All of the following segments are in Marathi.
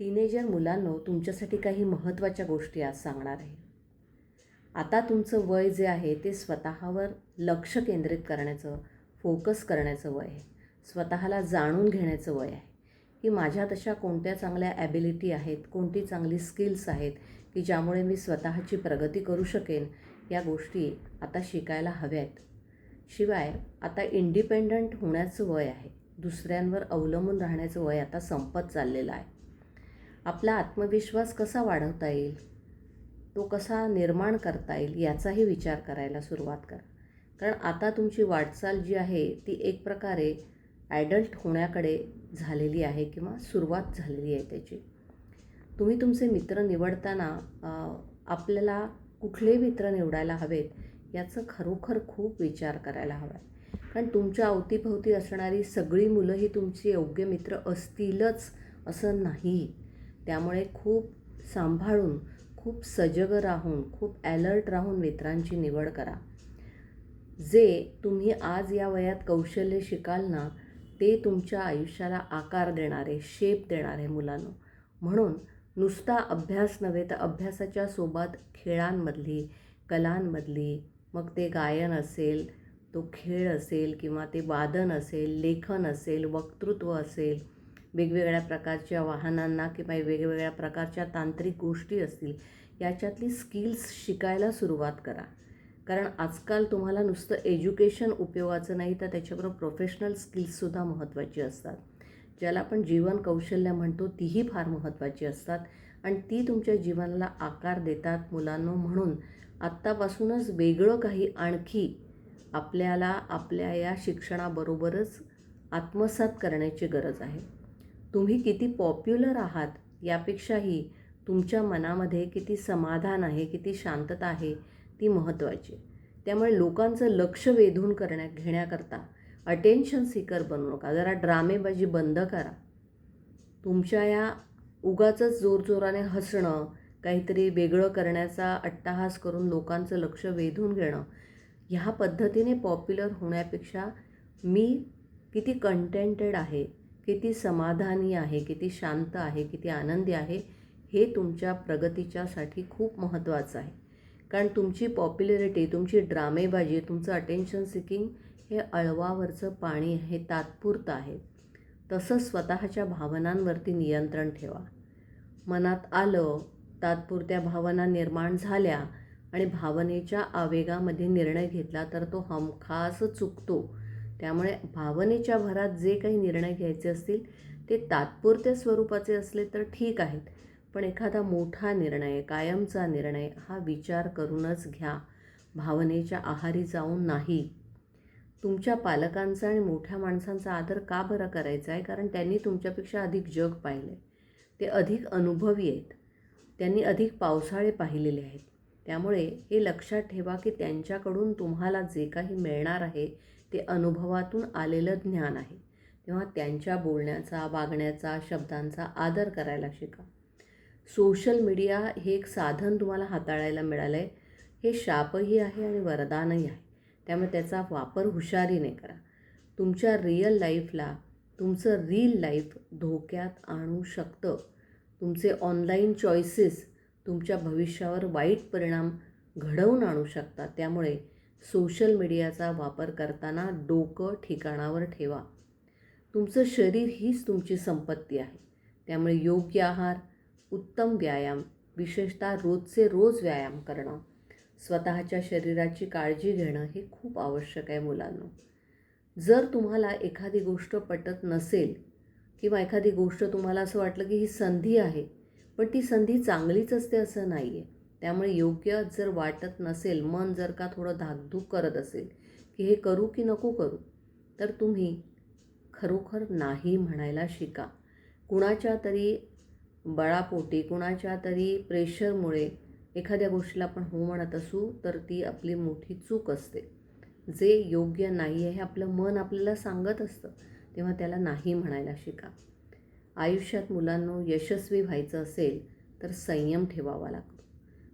टीनेजर मुलांनो तुमच्यासाठी काही महत्त्वाच्या गोष्टी आज सांगणार आहे. आता तुमचं वय जे आहे ते स्वतःवर लक्ष केंद्रित करण्याचं फोकस करण्याचं वय आहे. स्वतःला जाणून घेण्याचं वय आहे. की माझ्यात अशा कोणत्या चांगल्या ॲबिलिटी आहेत कोणती चांगली स्किल्स आहेत की ज्यामुळे मी स्वतःची प्रगती करू शकेन या गोष्टी आता शिकायला हव्या आहेत शिवाय आता इंडिपेंडंट होण्याचं वय आहे. दुसऱ्यांवर अवलंबून राहण्याचं वय आता संपत चाललेलं आहे. आपला आत्मविश्वास कसा वाढवता येईल? तो कसा निर्माण करता येईल? याचाही विचार करायला सुरुवात करा. कारण आता तुमची वाटचाल जी आहे ती एक प्रकारे ॲडल्ट होण्याकडे झालेली आहे किंवा सुरुवात झालेली आहे त्याची. तुम्ही तुमचे मित्र निवडताना आपल्याला कुठले मित्र निवडायला हवेत याचं खरोखर खूप विचार करायला हवा. आहे कारण तुमच्या अवतीभवती असणारी सगळी मुलं ही तुमची योग्य मित्र असतीलच असं नाही. त्यामुळे खूप सांभाळून खूप सजग राहून खूप ॲलर्ट राहून मित्रांची निवड करा. जे तुम्ही आज या वयात कौशल्य शिकाल ना ते तुमच्या आयुष्याला आकार देणारे शेप देणारे मुलांनो. म्हणून नुसता अभ्यास नव्हे तर अभ्यासाच्या सोबत खेळांमधली कलांमधली मग ते गायन असेल तो खेळ असेल किंवा ते वादन असेल लेखन असेल वक्तृत्व असेल वेगवेगळ्या प्रकारच्या वाहनांना किंवा वेगवेगळ्या प्रकारच्या तांत्रिक गोष्टी असतील याच्यातली स्किल्स शिकायला सुरुवात करा. कारण आजकाल तुम्हाला नुसतं एज्युकेशन उपयोगाचं नाही तर त्याच्याबरोबर प्रोफेशनल स्किल्ससुद्धा महत्त्वाची असतात. ज्याला आपण जीवन कौशल्य म्हणतो तीही फार महत्त्वाची असतात. आणि ती तुमच्या जीवनाला आकार देतात मुलांनो म्हणून. आत्तापासूनच वेगळं काही आणखी आपल्याला आपल्या या शिक्षणाबरोबरच आत्मसात करण्याची गरज आहे. तुम्ही किती पॉप्युलर आहात यापेक्षाही तुमच्या मनामध्ये किती समाधान आहे किती शांतता आहे ती महत्त्वाची. त्यामुळे लोकांचं लक्ष वेधून करण्या घेण्याकरता अटेन्शन सीकर बनू नका. जरा ड्रामेबाजी बंद करा. तुमच्या या उगाच जोरजोराने हसणं काहीतरी वेगळं करण्याचा अट्टाहास करून लोकांचं लक्ष वेधून घेणं ह्या पद्धतीने पॉप्युलर होण्यापेक्षा मी किती कंटेंटेड आहे किती समाधानी आहे किती शांत आहे किती आनंदी आहे हे तुमच्या प्रगतीच्यासाठी खूप महत्त्वाचं आहे. कारण तुमची पॉप्युलॅरिटी तुमची ड्रामेबाजी तुमचं अटेन्शन सिकिंग हे अळवावरचं पाणी हे तात्पुरतं आहे. तसंच स्वतःच्या भावनांवरती नियंत्रण ठेवा. मनात आलं तात्पुरत्या भावना निर्माण झाल्या आणि भावनेच्या आवेगामध्ये निर्णय घेतला तर तो हमखास चुकतो. त्यामुळे भावनेच्या भरात जे काही निर्णय घ्यायचे असतील ते तात्पुरत्या स्वरूपाचे असले तर ठीक आहेत. पण एखादा मोठा निर्णय कायमचा निर्णय हा विचार करूनच घ्या. भावनेच्या आहारी जाऊन नाही. तुमच्या पालकांचा आणि मोठ्या माणसांचा आदर का बरं करायचा आहे? कारण त्यांनी तुमच्यापेक्षा अधिक जग पाहिलं आहे ते अधिक अनुभवी आहेत. त्यांनी अधिक पावसाळे पाहिलेले आहेत. त्यामुळे हे लक्षात ठेवा की त्यांच्याकडून तुम्हाला जे काही मिळणार आहे ते अनुभवातून आलेलं ज्ञान आहे. तेव्हा त्यांच्या बोलण्याचा वागण्याचा शब्दांचा आदर करायला शिका. सोशल मीडिया हे एक साधन तुम्हाला हाताळायला मिळालं आहे हे शापही आहे आणि वरदानही आहे. त्यामुळे त्याचा वापर हुशारीने करा. तुमच्या रिअल लाईफला तुमचं रील लाईफ धोक्यात आणू शकतं. तुमचे ऑनलाईन चॉईसेस तुमच्या भविष्यावर वाईट परिणाम घडवून आणू शकतात त्यामुळे सोशल मीडियाचा वापर करताना डोकं ठिकाणावर ठेवा. तुमचं शरीर हीच तुमची संपत्ती आहे. त्यामुळे योग्य आहार उत्तम व्यायाम विशेषतः रोजचे रोज व्यायाम करणं स्वतःच्या शरीराची काळजी घेणं हे खूप आवश्यक आहे मुलांना. जर तुम्हाला एखादी गोष्ट पटत नसेल किंवा एखादी गोष्ट तुम्हाला असं वाटलं की ही संधी आहे पण ती संधी चांगलीच असते असं नाही आहे त्यामुळे योग्य जर वाटत नसेल मन जर का थोडं धाकधूक करत असेल की हे करू की नको करू तर तुम्ही खरोखर नाही म्हणायला शिका. कुणाच्या तरी बळापोटी कुणाच्या तरी प्रेशरमुळे एखाद्या गोष्टीला आपण हो म्हणत असू तर ती आपली मोठी चूक असते. जे योग्य नाही आहे हे आपलं मन आपल्याला सांगत असतं तेव्हा त्याला नाही म्हणायला शिका. आयुष्यात मुलांनो यशस्वी व्हायचं असेल तर संयम ठेवावा लागतो.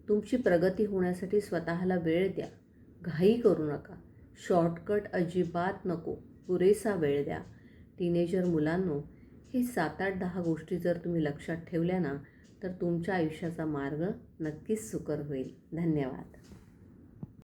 तुमची प्रगती होण्यासाठी स्वतःला वेळ द्या. घाई करू नका. शॉर्टकट अजिबात नको. पुरेसा वेळ द्या. टीनेजर मुलांनो हे सात आठ दहा गोष्टी जर तुम्ही लक्षात ठेवल्या ना तर तुमच्या आयुष्याचा मार्ग नक्कीच सुकर होईल. धन्यवाद.